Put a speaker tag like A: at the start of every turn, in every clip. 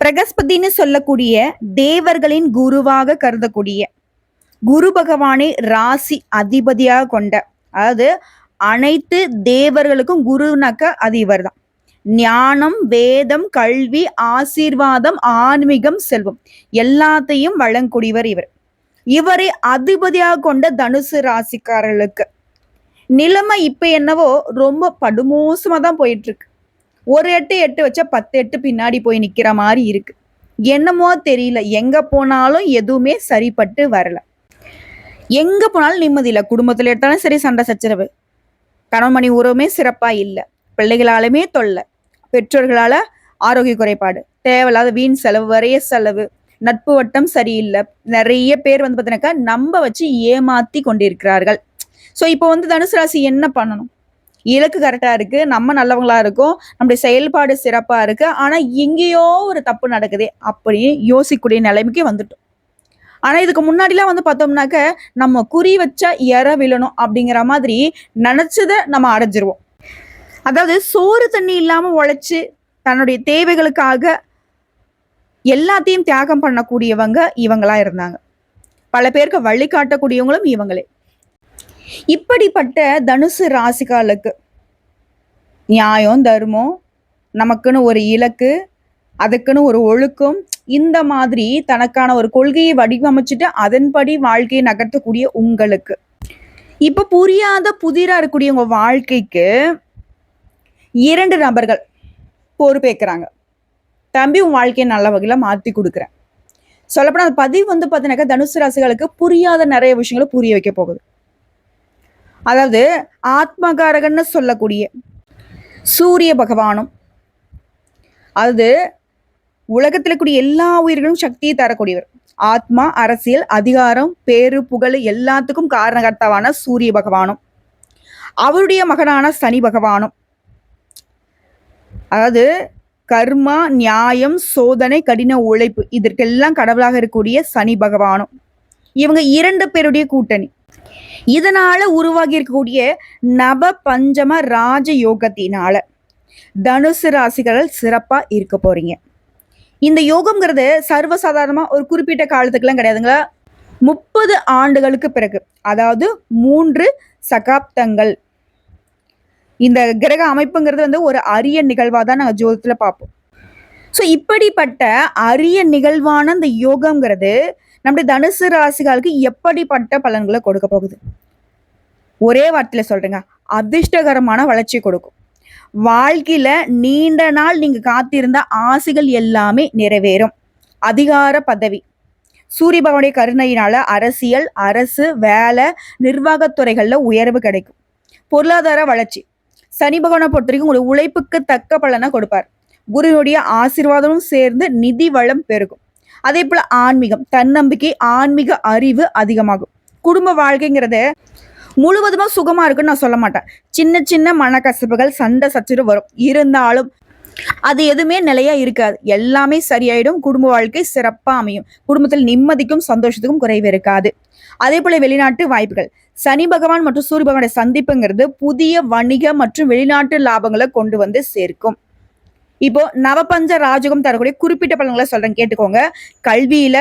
A: பிரகஸ்பதின்னு சொல்லக்கூடிய தேவர்களின் குருவாக கருதக்கூடிய குரு பகவானை ராசி அதிபதியாக கொண்ட அதாவது அனைத்து தேவர்களுக்கும் குருனாக்க அது இவர் தான் ஞானம் வேதம் கல்வி ஆசீர்வாதம் ஆன்மீகம் செல்வம் எல்லாத்தையும் வழங்கக்கூடியவர் இவர். இவரை அதிபதியாக கொண்ட தனுசு ராசிக்காரர்களுக்கு நிலைமை இப்ப என்னவோ ரொம்ப படுமோசமா தான் போயிட்டு இருக்கு. ஒரு எட்டு எட்டு வச்சா பத்து எட்டு பின்னாடி போய் நிற்கிற மாதிரி இருக்கு. என்னமோ தெரியல. எங்கே போனாலும் எதுவுமே சரிப்பட்டு வரல. எங்கே போனாலும் நிம்மதி இல்லை. குடும்பத்தில் எடுத்தாலும் சரி சண்டை சச்சரவு. கணவன் மணி உறவுமே சிறப்பாக இல்லை. பிள்ளைகளாலுமே தொல்லை. பெற்றோர்களால் ஆரோக்கிய குறைபாடு. தேவையில்லாத வீண் செலவு வரைய செலவு நட்பு வட்டம் சரியில்லை. நிறைய பேர் வந்து பார்த்தீங்கன்னாக்கா நம்ப வச்சு ஏமாத்தி கொண்டிருக்கிறார்கள். ஸோ இப்போ வந்து தனுசு ராசி என்ன பண்ணணும்? இலக்கு கரெக்டா இருக்கு நம்ம நல்லவங்களா இருக்கோம் நம்முடைய செயல்பாடு சிறப்பா இருக்கு ஆனா எங்கேயோ ஒரு தப்பு நடக்குதே அப்படின்னு யோசிக்கக்கூடிய நிலைமைக்கு வந்துட்டோம். ஆனா இதுக்கு முன்னாடிலாம் வந்து பார்த்தோம்னாக்க நம்ம குறி வச்சா இற விழணும் அப்படிங்கிற மாதிரி நினைச்சதை நம்ம அடைஞ்சிருவோம். அதாவது சோறு தண்ணி இல்லாம உழைச்சு தன்னுடைய தேவைகளுக்காக எல்லாத்தையும் தியாகம் பண்ணக்கூடியவங்க இவங்களா இருந்தாங்க. பல பேருக்கு வழிகாட்டக்கூடியவங்களும் இவங்களே. இப்படிப்பட்ட தனுசு ராசிகாலுக்கு நியாயம் தர்மம் நமக்குன்னு ஒரு இலக்கு அதுக்குன்னு ஒரு ஒழுக்கம் இந்த மாதிரி தனக்கான ஒரு கொள்கையை வடிவமைச்சிட்டு அதன்படி வாழ்க்கையை நகர்த்தக்கூடிய உங்களுக்கு. இப்போ புரியாத புதிராக இருக்கக்கூடிய உங்கள் வாழ்க்கைக்கு இரண்டு நபர்கள் பொறுப்பேற்கிறாங்க தம்பி உன் வாழ்க்கையை நல்ல வகையில் மாற்றி கொடுக்குறேன். சொல்லப்போனால் அந்த பதிவு வந்து பார்த்தீங்கன்னாக்கா தனுசு ராசிகளுக்கு புரியாத நிறைய விஷயங்களை புரிய வைக்க போகுது. அதாவது ஆத்மகாரகன்னு சொல்லக்கூடிய சூரிய பகவானும் அது உலகத்தில் கூடிய எல்லா உயிர்களும் சக்தியை தரக்கூடியவர். ஆத்மா அரசியல் அதிகாரம் பேரு புகழ் எல்லாத்துக்கும் காரணகர்த்தாவான சூரிய பகவானும். அவருடைய மகனான சனி பகவானும். அதாவது கர்மா நியாயம் சோதனை கடின உழைப்பு இதற்கெல்லாம் கடவுளாக இருக்கக்கூடிய சனி பகவானும். இவங்க இரண்டு பேருடைய கூட்டணி. இதனால உருவாகி இருக்கக்கூடிய நவ பஞ்சம ராஜ யோகத்தினால தனுசு ராசிகள் சிறப்பா இருக்க போறீங்க. இந்த யோகம்ங்கிறது சர்வசாதாரணமா ஒரு குறிப்பிட்ட காலத்துக்குலாம் கிடையாதுங்களா? முப்பது ஆண்டுகளுக்கு பிறகு அதாவது மூன்று சகாப்தங்கள். இந்த கிரக அமைப்புங்கிறது வந்து ஒரு அரிய நிகழ்வாக தான் நாங்கள் ஜோதத்துல பார்ப்போம். ஸோ இப்படிப்பட்ட அரிய நிகழ்வான இந்த யோகம்ங்கிறது நம்முடைய தனுசு ராசிகளுக்கு எப்படிப்பட்ட பலன்களை கொடுக்க போகுது? ஒரே வார்த்தையில சொல்றேங்க. அதிர்ஷ்டகரமான வளர்ச்சி கொடுக்கும். வாழ்க்கையில நீண்ட நாள் நீங்க காத்திருந்த ஆசைகள் எல்லாமே நிறைவேறும். அதிகார பதவி. சூரிய பகவானுடைய கருணையினால அரசியல் அரசு வேலை நிர்வாகத்துறைகள்ல உயர்வு கிடைக்கும். பொருளாதார வளர்ச்சி. சனி பகவானை பொறுத்த வரைக்கும் உங்களுடைய உழைப்புக்கு தக்க பலனை கொடுப்பார். குருவினுடைய ஆசீர்வாதமும் சேர்ந்து நிதி வளம் பெருகும். அதே போல ஆன்மீகம் தன்னம்பிக்கை ஆன்மீக அறிவு அதிகமாகும். குடும்ப வாழ்க்கைங்கிறத முழுவதுமா சுகமா இருக்குன்னு நான் சொல்ல மாட்டேன். சின்ன சின்ன மனக்கசப்புகள் சண்டை சச்சரவு வரும். இருந்தாலும் அது எதுவுமே நிலையா இருக்காது. எல்லாமே சரியாயிடும். குடும்ப வாழ்க்கை சிறப்பாக அமையும். குடும்பத்தில் நிம்மதிக்கும் சந்தோஷத்துக்கும் குறைவு இருக்காது. அதே போல வெளிநாட்டு வாய்ப்புகள். சனி பகவான் மற்றும் சூரிய பகவானுடைய சந்திப்புங்கிறது புதிய வணிக மற்றும் வெளிநாட்டு லாபங்களை கொண்டு வந்து சேர்க்கும். இப்போ நவபஞ்ச ராஜகம் தரக்கூடிய குறிப்பிட்ட பலன்களை சொல்றேன் கேட்டுக்கோங்க. கல்வியில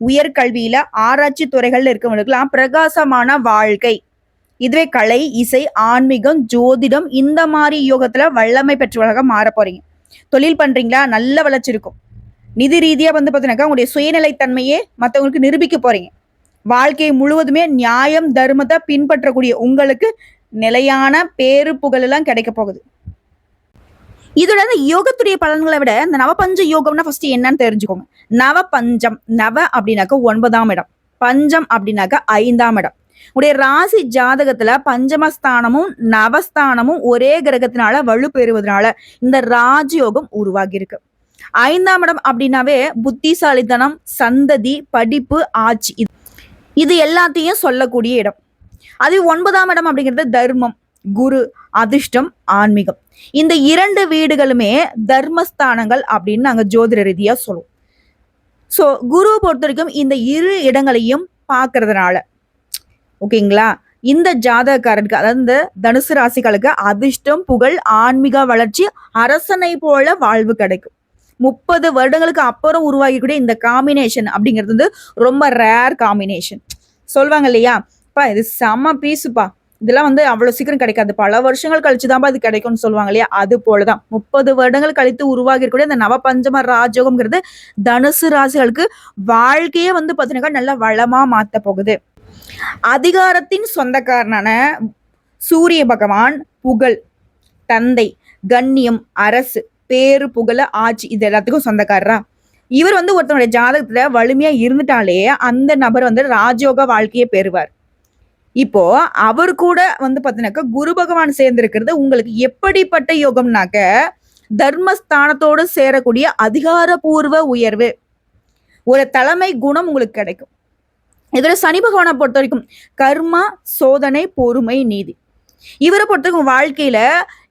A: உயர்கல்வியில ஆராய்ச்சி துறைகள்ல இருக்கவங்களுக்குலாம் பிரகாசமான வாழ்க்கை. இதுவே கலை இசை ஆன்மீகம் ஜோதிடம் இந்த மாதிரி யோகத்துல வல்லமை பெற்றவர்களாக மாற போறீங்க. தொழில் பண்றீங்களா? நல்ல வளர்ச்சி இருக்கும். நிதி ரீதியா வந்து பார்த்தீங்கன்னாக்கா உங்களுடைய சுயநிலைத்தன்மையே மற்றவங்களுக்கு நிரூபிக்க போறீங்க. வாழ்க்கை முழுவதுமே நியாயம் தர்மத்தை பின்பற்றக்கூடிய உங்களுக்கு நிலையான பேரு புகழெல்லாம் கிடைக்க போகுது. இதோட இந்த யோகத்துடைய பலன்களை விட இந்த நவபஞ்ச யோகம்னா ஃபர்ஸ்ட் என்னன்னு தெரிஞ்சுக்கோங்க. நவபஞ்சம் நவ அப்படின்னாக்க ஒன்பதாம் இடம். பஞ்சம் அப்படின்னாக்க ஐந்தாம் இடம். உடைய ராசி ஜாதகத்துல பஞ்சமஸ்தானமும் நவஸ்தானமும் ஒரே கிரகத்தினால வலுப்பெறுவதனால இந்த ராஜயோகம் உருவாகி இருக்கு ஐந்தாம் இடம் அப்படின்னாவே புத்திசாலித்தனம் சந்ததி படிப்பு ஆட்சி இது- இது எல்லாத்தையும் சொல்லக்கூடிய இடம். அது ஒன்பதாம் இடம் அப்படிங்கிறது தர்மம். குரு அதிர்ஷ்டம் ஆன்மீகம். இந்த இரண்டு வீடுகளுமே தர்மஸ்தானங்கள் அப்படின்னு நாங்க ஜோதிட ரீதியா சொல்லுவோம். ஸோ குருவை பொறுத்த வரைக்கும் இந்த இரு இடங்களையும் பார்க்கறதுனால ஓகேங்களா? இந்த ஜாதகக்காரருக்கு அதாவது இந்த தனுசு ராசிகளுக்கு அதிர்ஷ்டம் புகழ் ஆன்மீக வளர்ச்சி அரசனை போல வாழ்வு கிடைக்கும். முப்பது வருடங்களுக்கு அப்புறம் உருவாகிக்கூடிய இந்த காம்பினேஷன் அப்படிங்கிறது வந்து ரொம்ப ரேர் காம்பினேஷன் சொல்லுவாங்க இல்லையா? பா இது செம பீஸுப்பா. இதெல்லாம் வந்து அவ்வளவு சீக்கிரம் கிடைக்காது. பல வருஷங்கள் கழிச்சு தான்ப்பா அது கிடைக்கும்னு சொல்லுவாங்க இல்லையா? அது போலதான். முப்பது வருடங்கள் கழித்து உருவாகி இருக்கக்கூடிய இந்த நவபஞ்சம ராஜயோகம்ங்கிறது தனுசு ராசிகளுக்கு வாழ்க்கையே வந்து பார்த்தீங்கன்னா நல்லா வளமா மாத்த போகுது. அதிகாரத்தின் சொந்தக்காரனான சூரிய பகவான் புகழ் தந்தை கண்ணியம் அரசு பேரு புகழ ஆட்சி இது எல்லாத்துக்கும் சொந்தக்காரரா? இவர் வந்து ஒருத்தனுடைய ஜாதகத்துல வலிமையா இருந்துட்டாலே அந்த நபர் வந்து ராஜயோக வாழ்க்கையை பெறுவார். இப்போ அவர் கூட வந்து பாத்தீங்கன்னாக்கா குரு பகவான் சேர்ந்திருக்கிறது உங்களுக்கு எப்படிப்பட்ட யோகம்னாக்க தர்மஸ்தானத்தோடு சேரக்கூடிய அதிகாரபூர்வ உயர்வு. ஒரு தலைமை குணம் உங்களுக்கு கிடைக்கும். இதுல சனி பகவானை பொறுத்த வரைக்கும் கர்மா சோதனை பொறுமை நீதி. இவரை பொறுத்த வரைக்கும் வாழ்க்கையில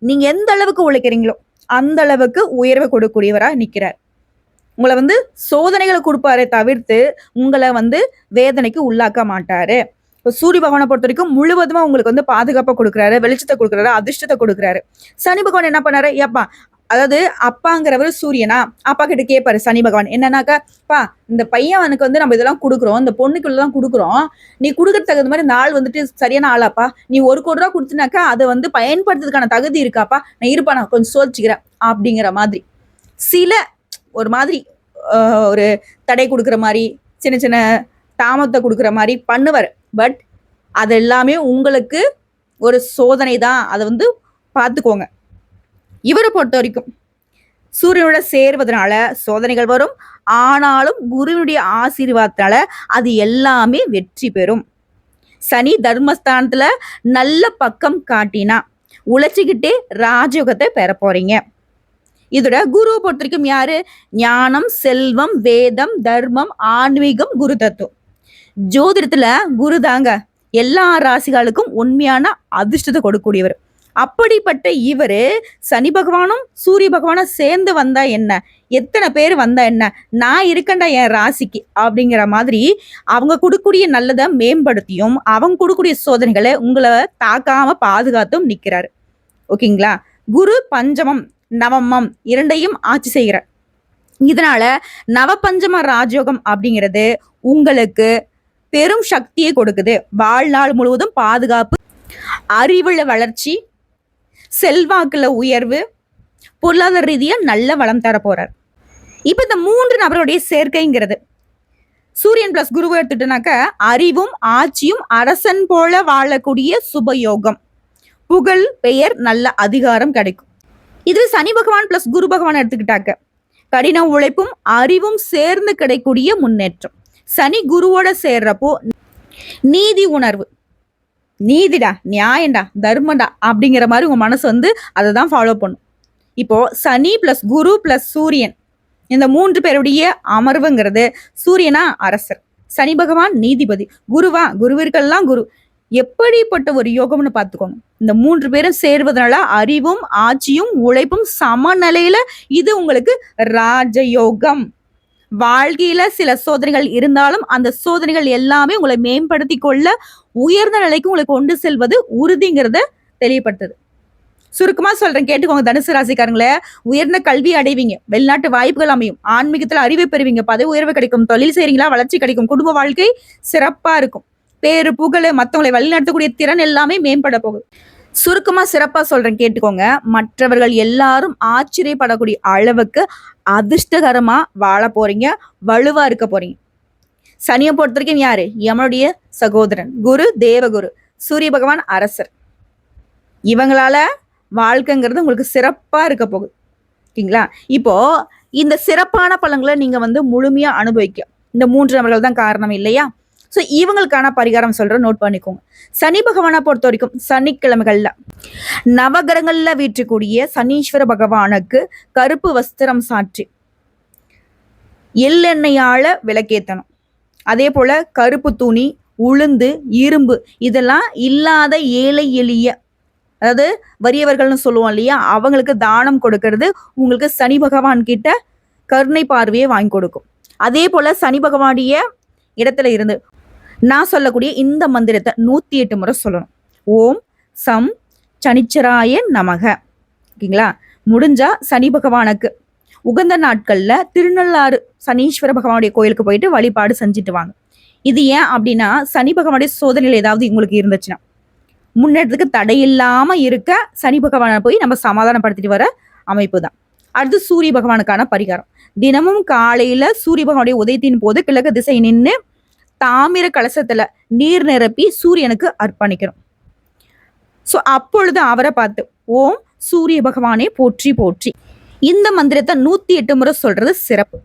A: நீங்க எந்த அளவுக்கு உழைக்கிறீங்களோ அந்த அளவுக்கு உயர்வை கொடுக்கக்கூடியவரா நிற்கிறார் உங்களை வந்து சோதனைகளை கொடுப்பாரே தவிர்த்து உங்களை வந்து வேதனைக்கு உள்ளாக்க மாட்டாரு. இப்போ சூரிய பகவானை பொறுத்த வரைக்கும் முழுவதுமா உங்களுக்கு வந்து பாதுகாப்பை கொடுக்குறாரு வெளிச்சத்தை கொடுக்குறாரு அதிர்ஷ்டத்தை கொடுக்குறாரு. சனி பகவான் என்ன பண்ணாரு? ஏப்பா அதாவது அப்பாங்கிறவர் சூரியனா? அப்பா கிட்ட கேட்பாரு சனி பகவான். என்னன்னாக்கா பா இந்த பையனுக்கு வந்து நம்ம இதெல்லாம் கொடுக்குறோம் இந்த பொண்ணுக்குள்ளதான் கொடுக்குறோம். நீ கொடுக்குற தகுந்த மாதிரி இந்த ஆள் வந்துட்டு சரியான ஆளாப்பா. நீ ஒரு கோடி ரூபா கொடுத்தினாக்கா அதை வந்து பயன்படுத்துறதுக்கான தகுதி இருக்காப்பா. நான் இருப்பா நான் கொஞ்சம் சோதிச்சுக்கிறேன். அப்படிங்கிற மாதிரி. சில ஒரு மாதிரி ஒரு தடை கொடுக்குற மாதிரி சின்ன சின்ன தாமத்தை கொடுக்குற மாதிரி பண்ணுவார். பட் அது எல்லாமே உங்களுக்கு ஒரு சோதனை தான் அதை வந்து பார்த்துக்கோங்க. இவரை பொறுத்த வரைக்கும் சூரியனோட சேர்வதனால சோதனைகள் வரும். ஆனாலும் குருவினுடைய ஆசீர்வாதத்தால அது எல்லாமே வெற்றி பெறும். சனி தர்மஸ்தானத்துல நல்ல பக்கம் காட்டினா உழைச்சிக்கிட்டே ராஜயோகத்தை பெற போறீங்க. இதோட குருவை பொறுத்த வரைக்கும் யாரு? ஞானம் செல்வம் வேதம் தர்மம் ஆன்மீகம் குரு தத்துவம். ஜோதிடத்துல குரு தாங்க எல்லா ராசிகளுக்கும் உண்மையான அதிர்ஷ்டத்தை கொடுக்கக்கூடியவர். அப்படிப்பட்ட இவர் சனி பகவானும் சூரிய பகவானும் சேர்ந்து வந்தா என்ன? எத்தனை பேர் வந்தா என்ன? நான் இருக்கேன்டா என் ராசிக்கு அப்படிங்கிற மாதிரி அவங்க கொடுக்கக்கூடிய நல்லதை மேம்படுத்தியும் அவங்க கொடுக்கக்கூடிய சோதனைகளை உங்களை தாக்காம பாதுகாத்தும் நிற்கிறாரு ஓகேங்களா? குரு பஞ்சமம் நவமம் இரண்டையும் ஆட்சி செய்கிறார். இதனால நவபஞ்சம ராஜயோகம் அப்படிங்கிறது உங்களுக்கு பெரும் சக்தியை கொடுக்குது. வாழ்நாள் முழுவதும் பாதுகாப்பு அறிவுல வளர்ச்சி செல்வாக்குல உயர்வு பொருளாதார ரீதியாக நல்ல வளம் தர போறார். இப்போ இந்த மூன்று நபருடைய சேர்க்கைங்கிறது. சூரியன் பிளஸ் குருவை எடுத்துட்டோனாக்க அறிவும் ஆட்சியும் அரசன் போல வாழக்கூடிய சுபயோகம். புகழ் பெயர் நல்ல அதிகாரம் கிடைக்கும். இது சனி பகவான் பிளஸ் குரு பகவான் எடுத்துக்கிட்டாக்க கடின உழைப்பும் அறிவும் சேர்ந்து கிடைக்கூடிய முன்னேற்றம். சனி குருவோட சேர்றப்போ நீதி உணர்வு. நீதிடா நியாயம்டா தர்மம்டா அப்படிங்கிற மாதிரி உங்க மனசு வந்து அதை தான் ஃபாலோ பண்ணும். இப்போ சனி பிளஸ் குரு பிளஸ் சூரியன் இந்த மூன்று பேருடைய அமர்வுங்கிறது சூரியனா அரசர். சனி பகவான் நீதிபதி குருவா குருவிற்கெல்லாம் குரு. எப்படிப்பட்ட ஒரு யோகம்னு பார்த்துக்கோங்க. இந்த மூன்று பேரும் சேர்வதனால அறிவும் ஆட்சியும் உழைப்பும் சமநிலையில இது உங்களுக்கு ராஜயோகம். வாழ்க்கையில சில சோதனைகள் இருந்தாலும் அந்த சோதனைகள் எல்லாமே உங்களை மேம்படுத்தி கொள்ள உயர்ந்த நிலைக்கு உங்களை கொண்டு செல்வது உறுதிங்கிறத தெளிவுபடுத்துது. சுருக்கமா சொல்றேன் கேட்டுக்கோங்க தனுசு ராசிக்காரங்களே. உயர்ந்த கல்வி அடைவீங்க. வெளிநாட்டு வாய்ப்புகள் அமையும். ஆன்மீகத்துல அறிவை பெறுவீங்க. பதவி உயர்வு கிடைக்கும். தொழில் செய்றீங்களா? வளர்ச்சி கிடைக்கும். குடும்ப வாழ்க்கை சிறப்பா இருக்கும். பேரு புகழ் மற்றவங்களை வழிநடத்தக்கூடிய திறன் எல்லாமே மேம்பட போகுது. சுருக்கமா சிறப்பா சொல்றேன் கேட்டுக்கோங்க. மற்றவர்கள் எல்லாரும் ஆச்சரியப்படக்கூடிய அளவுக்கு அதிர்ஷ்டகரமா வாழ போறீங்க வலுவா இருக்க போறீங்க. சனியை பொறுத்த வரைக்கும் யாரு? யமனுடைய சகோதரன் குரு தேவகுரு சூரிய பகவான் அரசர். இவங்களால வாழ்க்கைங்கிறது உங்களுக்கு சிறப்பா இருக்க போகுது. ஓகேங்களா? இப்போ இந்த சிறப்பான பழங்களை நீங்க வந்து முழுமையா அனுபவிக்க. இந்த மூன்று நபர்கள் தான் காரணம் இல்லையா? ஸோ இவங்களுக்கான பரிகாரம் சொல்றேன் நோட் பண்ணிக்கோங்க. சனி பகவானை பொறுத்த வரைக்கும் சனிக்கிழமைகள்ல நவகிரகங்களில் வீற்றக்கூடிய சனீஸ்வர பகவானுக்கு கருப்பு வஸ்திரம் சாற்றி எள்ளெண்ணெயால் விளக்கேத்தணும். அதே போல கருப்பு துணி உளுந்து இரும்பு இதெல்லாம் இல்லாத ஏழை எளிய அதாவது வறியவர்கள்னு சொல்லுவோம் இல்லையா அவங்களுக்கு தானம் கொடுக்கறது உங்களுக்கு சனி பகவான் கிட்ட கருணை பார்வையை வாங்கி கொடுக்கும். அதே போல சனி பகவானுடைய இடத்துல இருந்து நான் சொல்லக்கூடிய இந்த மந்திரத்தை நூத்தி எட்டு முறை சொல்லணும். ஓம் சம் சனிச்சராய நமக. ஓகேங்களா? முடிஞ்சா சனி பகவானுக்கு. உகந்த நாட்கள்ல திருநள்ளாறு சனீஸ்வர பகவானுடைய கோயிலுக்கு போயிட்டு வழிபாடு செஞ்சுட்டு வாங்க. இது ஏன் அப்படின்னா சனி பகவானுடைய சோதனையில் ஏதாவது உங்களுக்கு இருந்துச்சுன்னா. முன்னேற்றத்துக்கு தடையில்லாம இருக்க சனி பகவானை போய் நம்ம சமாதானப்படுத்திட்டு வர அமைப்பு தான் அடுத்து சூரிய பகவானுக்கான பரிகாரம். தினமும் காலையில சூரிய பகவானுடைய உதயத்தின் போது கிழக்கு திசை நின்று தாமிர கலசத்துல நீர் நிரப்பி சூரியனுக்கு அர்ப்பணிக்கிறோம். ஸோ அப்பொழுது அவரை பார்த்து ஓம் சூரிய பகவானே போற்றி போற்றி. இந்த மந்திரத்தை நூத்தி எட்டு முறை சொல்றது சிறப்பு.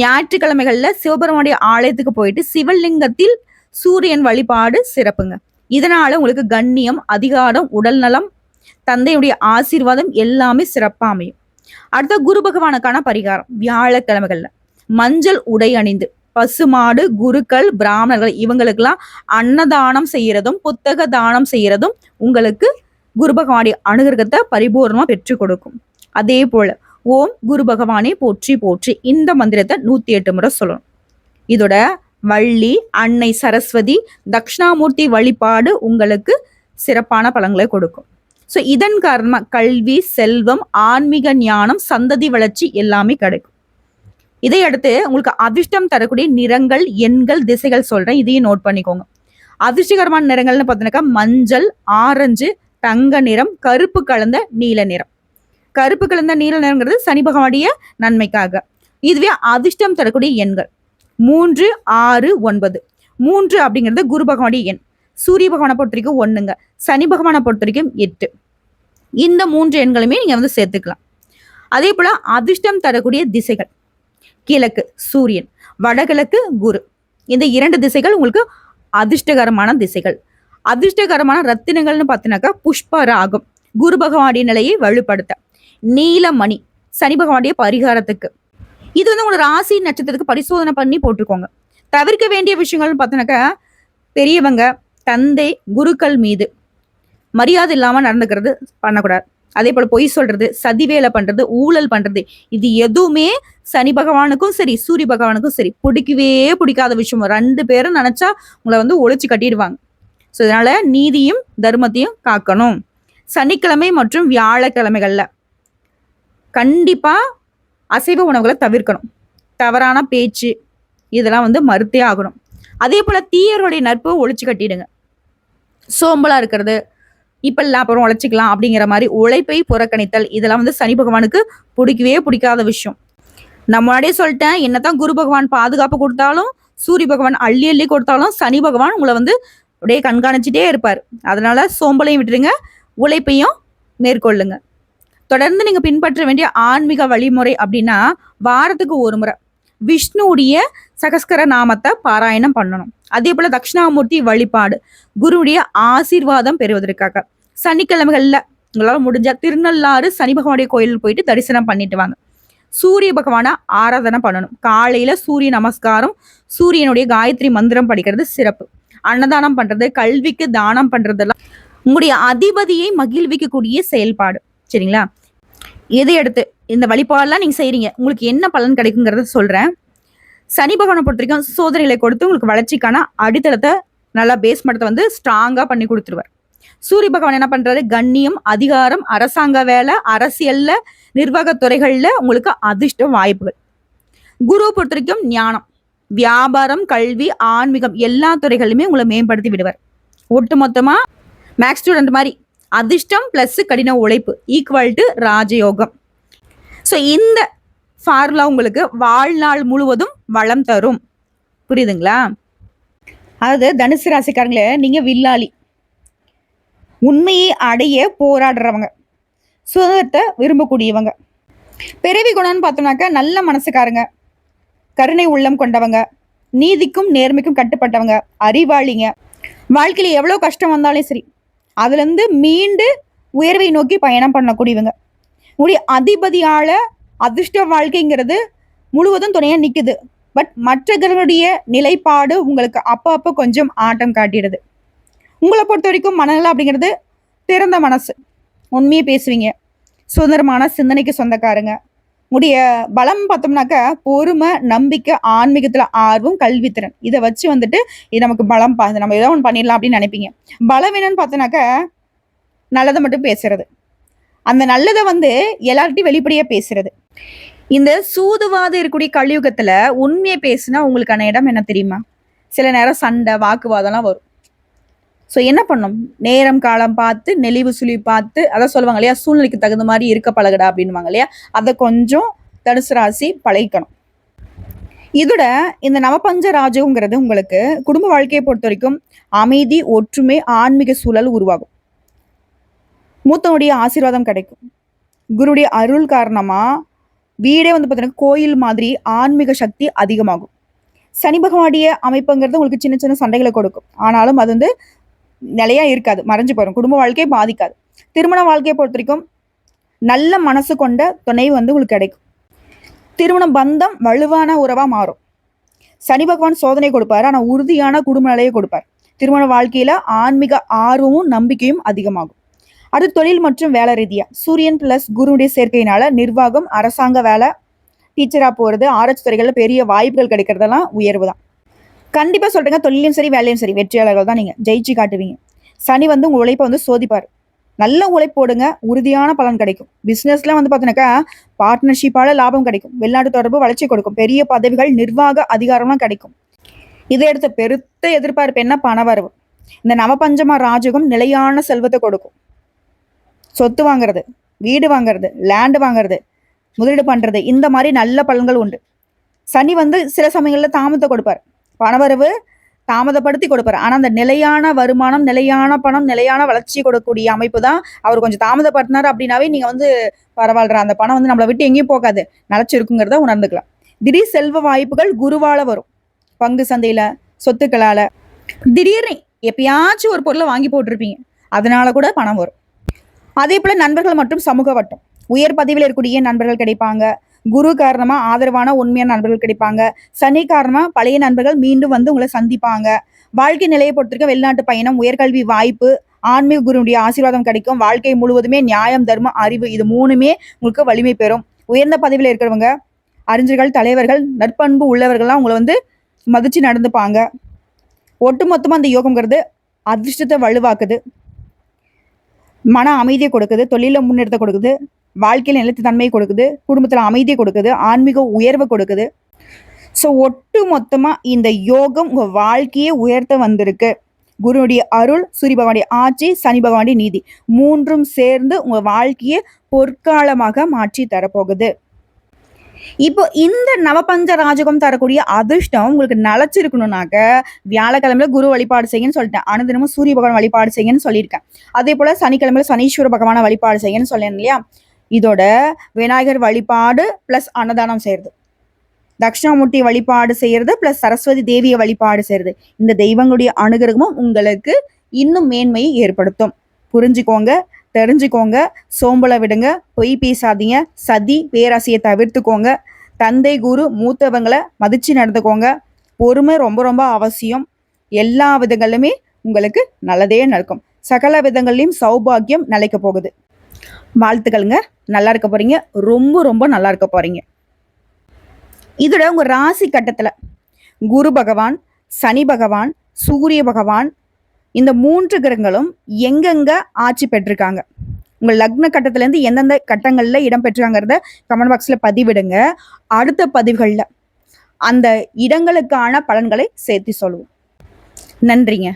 A: ஞாயிற்றுக்கிழமைகள்ல சிவபெருமானுடைய ஆலயத்துக்கு போயிட்டு சிவலிங்கத்தில் சூரியன் வழிபாடு சிறப்புங்க. இதனால உங்களுக்கு கண்ணியம் அதிகாரம் உடல் நலம் தந்தையுடைய ஆசீர்வாதம் எல்லாமே சிறப்பாக அமையும். அடுத்த குரு பகவானுக்கான பரிகாரம் வியாழக்கிழமைகள்ல. மஞ்சள் உடை அணிந்து. பசுமாடு குருக்கள் பிராமணர்கள் இவங்களுக்கெல்லாம் அன்னதானம் செய்யறதும் புத்தக தானம் செய்யறதும் உங்களுக்கு குரு பகவானி அனுகிரகத்தை பரிபூர்ணமாக பெற்றுக் கொடுக்கும். அதே போல ஓம் குரு பகவானே போற்றி போற்றி இந்த மந்திரத்தை நூத்தி எட்டு முறை சொல்லணும். இதோட வள்ளி அன்னை சரஸ்வதி தக்ஷணாமூர்த்தி வழிபாடு உங்களுக்கு சிறப்பான பலங்களை கொடுக்கும். ஸோ இதன் காரணமாக கல்வி செல்வம் ஆன்மீக ஞானம் சந்ததி வளர்ச்சி எல்லாமே கிடைக்கும். இதையடுத்து உங்களுக்கு அதிர்ஷ்டம் தரக்கூடிய நிறங்கள் எண்கள் திசைகள் சொல்றேன். இதையும் நோட் பண்ணிக்கோங்க. அதிர்ஷ்டகரமான நிறங்கள்னு பார்த்தீங்கன்னாக்கா மஞ்சள் ஆரஞ்சு தங்க நிறம் கருப்பு கலந்த நீல நிறம். கருப்பு கலந்த நீல நிறங்கிறது சனி பகவானுடைய நன்மைக்காக. இதுவே அதிர்ஷ்டம் தரக்கூடிய எண்கள். மூன்று ஆறு ஒன்பது. மூன்று அப்படிங்கிறது குரு பகவானுடைய எண். சூரிய பகவானை பொறுத்த வரைக்கும் ஒன்றுங்க சனி பகவானை பொறுத்த வரைக்கும் எட்டு. இந்த மூன்று எண்களுமே நீங்கள் வந்து சேர்த்துக்கலாம். அதே போல் அதிர்ஷ்டம் தரக்கூடிய திசைகள். கிழக்கு சூரியன் வடகிழக்கு குரு. இந்த இரண்டு திசைகள் உங்களுக்கு அதிர்ஷ்டகரமான திசைகள். அதிர்ஷ்டகரமான ரத்தினங்கள்னு பார்த்தீங்கன்னாக்கா புஷ்ப ராகம் குரு பகவானுடைய நிலையை வலுப்படுத்த. நீலமணி சனி பகவானுடைய பரிகாரத்துக்கு. இது வந்து உங்களோட ராசி நட்சத்திரத்துக்கு பரிசோதனை பண்ணி போட்டுக்கோங்க தவிர்க்க வேண்டிய விஷயங்கள்னு பார்த்தோன்னாக்கா பெரியவங்க தந்தை குருக்கள் மீது மரியாதை இல்லாமல் நடந்துக்கிறது பண்ணக்கூடாது. அதே போல பொய் சொல்றது சதி வேலை பண்றது ஊழல் பண்றது இது எதுவுமே சனி பகவானுக்கும் சரி சூரிய பகவானுக்கும் சரி பிடிக்கவே பிடிக்காத விஷயம். ரெண்டு பேரும் நினைச்சா உங்களை வந்து ஒழிச்சு கட்டிடுவாங்க. ஸோ இதனால நீதியும் தர்மத்தையும் காக்கணும். சனிக்கிழமை மற்றும் வியாழக்கிழமைகள்ல கண்டிப்பா அசைவ உணவுகளை தவிர்க்கணும். தவறான பேச்சு இதெல்லாம் வந்து மறுத்தே ஆகணும். அதே போல் தீயர்களுடைய நட்பு ஒழிச்சு கட்டிடுங்க. சோம்பலாக இருக்கிறது இப்பெல்லாம் அப்புறம் உழைச்சிக்கலாம் அப்படிங்கிற மாதிரி உழைப்பை புறக்கணித்தல் இதெல்லாம் வந்து சனி பகவானுக்கு பிடிக்கவே பிடிக்காத விஷயம். நான் முன்னாடியே சொல்லிட்டேன் என்னதான் குரு பகவான் பாதுகாப்பு கொடுத்தாலும் சூரிய பகவான் அள்ளி அள்ளி கொடுத்தாலும் சனி பகவான் உங்களை வந்து அப்படியே கண்காணிச்சுட்டே இருப்பார். அதனால சோம்பலையும் விட்டுருங்க உழைப்பையும் மேற்கொள்ளுங்க. தொடர்ந்து நீங்க பின்பற்ற வேண்டிய ஆன்மீக வழிமுறை அப்படின்னா வாரத்துக்கு ஒரு முறை விஷ்ணுவுடைய சகஸ்கர நாமத்தை பாராயணம் பண்ணணும். அதே போல தட்சிணாமூர்த்தி வழிபாடு குருவுடைய ஆசீர்வாதம் பெறுவதற்காக. சனிக்கிழமைகளில் உங்களால் முடிஞ்சால் திருநள்ளாறு சனி பகவானுடைய கோயிலுக்கு போயிட்டு தரிசனம் பண்ணிட்டு வாங்க. சூரிய பகவானை ஆராதனை பண்ணணும். காலையில் சூரிய நமஸ்காரம் சூரியனுடைய காயத்ரி மந்திரம் படிக்கிறது சிறப்பு. அன்னதானம் பண்ணுறது கல்விக்கு தானம் பண்ணுறதெல்லாம் உங்களுடைய அதிபதியை மகிழ்விக்கக்கூடிய செயல்பாடு. சரிங்களா? எதை எடுத்து இந்த வழிபாடெல்லாம் நீங்கள் செய்கிறீங்க உங்களுக்கு என்ன பலன் கிடைக்குங்கிறத சொல்கிறேன் சனி பகவானை பொறுத்த வரைக்கும் சோதனைகளை கொடுத்து உங்களுக்கு வளர்ச்சிக்கான அடித்தளத்தை நல்லா பேஸ்மெண்ட்டை வந்து ஸ்ட்ராங்காக பண்ணி கொடுத்துருவார். சூரிய பகவான் என்ன பண்றாரு? கண்ணியம் அதிகாரம் அரசாங்க வேலை அரசியல்ல நிர்வாகத்துறைகள்ல உங்களுக்கு அதிர்ஷ்ட வாய்ப்புகள். குரு பொறுத்த வரைக்கும் ஞானம் வியாபாரம் கல்வி ஆன்மீகம் எல்லா துறைகளிலுமே உங்களை மேம்படுத்தி விடுவார். ஒட்டு மொத்தமா மேக்ஸ் ஸ்டூடெண்ட் மாதிரி அதிர்ஷ்டம் பிளஸ் கடின உழைப்பு ஈக்குவல் டு ராஜயோகம். ஸோ இந்த ஃபார்முலா உங்களுக்கு வாழ்நாள் முழுவதும் வளம் தரும். புரியுதுங்களா? அதாவது தனுசு ராசிக்காரங்களே நீங்கள் வில்லாளி. உண்மையை அடைய போராடுறவங்க. சுதந்திரத்தை விரும்பக்கூடியவங்க. பிறவி குணம்னு பார்த்தோம்னாக்க நல்ல மனசுக்காரங்க. கருணை உள்ளம் கொண்டவங்க. நீதிக்கும் நேர்மைக்கும் கட்டுப்பட்டவங்க. அறிவாளிங்க. வாழ்க்கையில் எவ்வளோ கஷ்டம் வந்தாலும் சரி அதுலேருந்து மீண்டு உயர்வை நோக்கி பயணம் பண்ணக்கூடியவங்க. உங்களுடைய அதிபதியால் அதிர்ஷ்ட வாழ்க்கைங்கிறது முழுவதும் துணையாக நிற்குது பட் மற்றவர்களுடைய நிலைப்பாடு உங்களுக்கு அப்போ அப்போ கொஞ்சம் ஆட்டம் காட்டிடுது. உங்களை பொறுத்த வரைக்கும் மனநலம் அப்படிங்கிறது திறந்த மனசு. உண்மையை பேசுவீங்க. சுதந்திரமான சிந்தனைக்கு சொந்தக்காரங்க. உடைய பலம் பார்த்தோம்னாக்கா பொறுமை நம்பிக்கை ஆன்மீகத்துல ஆர்வம் கல்வித்திறன். இதை வச்சு வந்துட்டு இது நமக்கு பலம் பா நம்ம ஏதோ ஒன்று பண்ணிடலாம் அப்படின்னு நினைப்பீங்க. பலம் என்னன்னு நல்லதை மட்டும் பேசுறது. அந்த நல்லதை வந்து எல்லார்ட்டையும் வெளிப்படையா பேசுறது. இந்த சூதுவாதம் இருக்கக்கூடிய கலியுகத்துல உண்மையை பேசினா உங்களுக்கான இடம் என்ன தெரியுமா? சில நேரம் சண்டை வாக்குவாதம்லாம் வரும். ஸோ என்ன பண்ணும்? நேரம் காலம் பார்த்து நெளிவு சுழி பார்த்து அதான் சொல்லுவாங்க இல்லையா? சூழ்நிலைக்கு தகுந்த மாதிரி இருக்க பழகுடா அப்படின்வாங்க இல்லையா? அதை கொஞ்சம் தனுசு ராசி பழகிக்கணும். இதோட இந்த நவபஞ்ச ராஜகங்கிறது உங்களுக்கு குடும்ப வாழ்க்கையை பொறுத்த வரைக்கும் அமைதி ஒற்றுமை ஆன்மீக சூழல் உருவாகும். மூத்தனுடைய ஆசீர்வாதம் கிடைக்கும். குருடைய அருள் காரணமா வீடே வந்து பார்த்தீங்கன்னா கோயில் மாதிரி ஆன்மீக சக்தி அதிகமாகும். சனி பகவானுடைய அமைப்புங்கிறது உங்களுக்கு சின்ன சின்ன சண்டைகளை கொடுக்கும். ஆனாலும் அது வந்து நிலையா இருக்காது மறைஞ்சு போயிடும் குடும்ப வாழ்க்கையை பாதிக்காது. திருமண வாழ்க்கையை பொறுத்த வரைக்கும் நல்ல மனசு கொண்ட துணை வந்து உங்களுக்கு கிடைக்கும். திருமண பந்தம் வலுவான உறவா மாறும். சனி பகவான் சோதனை கொடுப்பாரு ஆனா உறுதியான குடும்ப நிலையை கொடுப்பார். திருமண வாழ்க்கையில ஆன்மீக ஆர்வமும் நம்பிக்கையும் அதிகமாகும். அது தொழில் மற்றும் வேலை ரீதியா. சூரியன் பிளஸ் குருவுடைய சேர்க்கையினால நிர்வாகம் அரசாங்க வேலை டீச்சரா போறது ஆராய்ச்சி துறைகள்ல பெரிய வாய்ப்புகள் கிடைக்கிறதெல்லாம் உயர்வு தான். கண்டிப்பாக சொல்கிறீங்க தொழிலையும் சரி வேலையும் சரி வெற்றியாளர்கள் தான் நீங்கள் ஜெயிச்சு காட்டுவீங்க. சனி வந்து உங்கள் உழைப்பை வந்து சோதிப்பார். நல்ல உழைப்போடுங்க உறுதியான பலன் கிடைக்கும். பிஸ்னஸ்லாம் வந்து பார்த்தீங்கன்னாக்கா பார்ட்னர்ஷிப்பால் லாபம் கிடைக்கும். வெளிநாட்டு தொடர்பு வளர்ச்சி கொடுக்கும். பெரிய பதவிகள் நிர்வாக அதிகாரம்லாம் கிடைக்கும். இதை எடுத்த பெருத்த எதிர்பார்ப்பு என்ன? பணவரவு இந்த நவபஞ்சமா ராஜகம் நிலையான செல்வத்தை கொடுக்கும். சொத்து வாங்குறது வீடு வாங்குறது லேண்டு வாங்குறது முதலீடு பண்ணுறது இந்த மாதிரி நல்ல பலன்கள் உண்டு. சனி வந்து சில சமயங்களில் தாமதத்தை கொடுப்பார். பணவரவு தாமதப்படுத்தி கொடுப்பாரு. ஆனால் அந்த நிலையான வருமானம் நிலையான பணம் நிலையான வளர்ச்சி கொடுக்கக்கூடிய அமைப்பு தான் அவர் கொஞ்சம் தாமதப்படுத்தினார் அப்படின்னாவே நீங்கள் வந்து பரவாயில்ல அந்த பணம் வந்து நம்மளை விட்டு எங்கேயும் போகாது. நிலச்சிருக்குங்கிறத உணர்ந்துக்கலாம். திடீர் செல்வ வாய்ப்புகள் குருவால வரும். பங்கு சந்தையில சொத்துக்களால. திடீர்னு எப்பயாச்சும் ஒரு பொருளை வாங்கி போட்டிருப்பீங்க. அதனால கூட பணம் வரும். அதே போல நண்பர்கள் மற்றும் சமூக வட்டம். உயர் பதவியில் இருக்கக்கூடிய நண்பர்கள் கிடைப்பாங்க. குரு காரணமா ஆதரவான உண்மையான நண்பர்கள் கிடைப்பாங்க. சனி காரணமா பழைய நண்பர்கள் மீண்டும் வந்து உங்களை சந்திப்பாங்க. வாழ்க்கை நிலையை பொறுத்திருக்க வெளிநாட்டு பயணம் உயர்கல்வி வாய்ப்பு ஆன்மீக குருனுடைய ஆசீர்வாதம் கிடைக்கும். வாழ்க்கை முழுவதுமே நியாயம் தர்மம் அறிவு இது மூணுமே உங்களுக்கு வலிமை பெறும். உயர்ந்த பதவியில் இருக்கிறவங்க அறிஞர்கள் தலைவர்கள் நற்பண்பு உள்ளவர்கள்லாம் உங்களை வந்து மதிச்சு நடந்துப்பாங்க. ஒட்டுமொத்தமாக அந்த யோகங்கிறது அதிர்ஷ்டத்தை வலுவாக்குது. மன அமைதியை கொடுக்குது தொழிலில் முன்னெடுத்த கொடுக்குது. வாழ்க்கையில் நிலைத்தன்மையை தன்மை கொடுக்குது குடும்பத்தில் அமைதியை கொடுக்குது ஆன்மீக உயர்வை கொடுக்குது. ஸோ ஒட்டு மொத்தமாக இந்த யோகம் உங்கள் வாழ்க்கையை உயர்த்த வந்திருக்கு. குருனுடைய அருள் சூரிய பகவானுடைய ஆட்சி சனி பகவானுடைய நீதி மூன்றும் சேர்ந்து உங்கள் வாழ்க்கையை பொற்காலமாக மாற்றி தரப்போகுது. இப்போ இந்த நவபஞ்ச ராஜகம் தரக்கூடிய அதிர்ஷ்டம் உங்களுக்கு நிலச்சிருக்கணும்னாக்க வியாழக்கிழமையில குரு வழிபாடு செய்யுன்னு சொல்லிட்டேன். அனுதினமும் சூரிய பகவான் வழிபாடு செய்யுன்னு சொல்லியிருக்கேன். அதே போல சனிக்கிழமையில சனீஸ்வர பகவான வழிபாடு செய்யுன்னு சொல்லேன் இல்லையா? இதோட விநாயகர் வழிபாடு பிளஸ் அன்னதானம் செய்யறது. தக்ஷணாமூர்த்தி வழிபாடு செய்யறது பிளஸ் சரஸ்வதி தேவியை வழிபாடு செய்யறது. இந்த தெய்வங்களுடைய அனுகிரகமும் உங்களுக்கு இன்னும் மேன்மையை ஏற்படுத்தும். புரிஞ்சுக்கோங்க தெரிஞ்சுக்கோங்க சோம்பலை விடுங்க பொய் பேசாதீங்க சதி பேராசையை தவிர்த்துக்கோங்க. தந்தை குரு மூத்தவங்களை மதிச்சு நடந்துக்கோங்க. பொறுமை ரொம்ப ரொம்ப அவசியம். எல்லா விதங்களிலுமே உங்களுக்கு நல்லதே நடக்கும். சகல விதங்கள்லையும் சௌபாகியம் நிலைக்க போகுது. வாழ்த்துக்கள்ங்க. நல்லா இருக்க போறீங்க. ரொம்ப ரொம்ப நல்லா இருக்க போறீங்க. இதோட உங்க ராசி கட்டத்துல குரு பகவான் சனி பகவான் சூரிய பகவான் இந்த மூன்று கிரகங்களும் எங்கெங்க ஆட்சி பெற்றிருக்காங்க? உங்க லக்ன கட்டத்திலேருந்து எந்தெந்த கட்டங்களில் இடம் பெற்றாங்கிறத கமெண்ட் பாக்ஸில் பதிவிடுங்க. அடுத்த பதிவுகளில் அந்த இடங்களுக்கான பலன்களை சேர்த்து சொல்லுவோம். நன்றிங்க.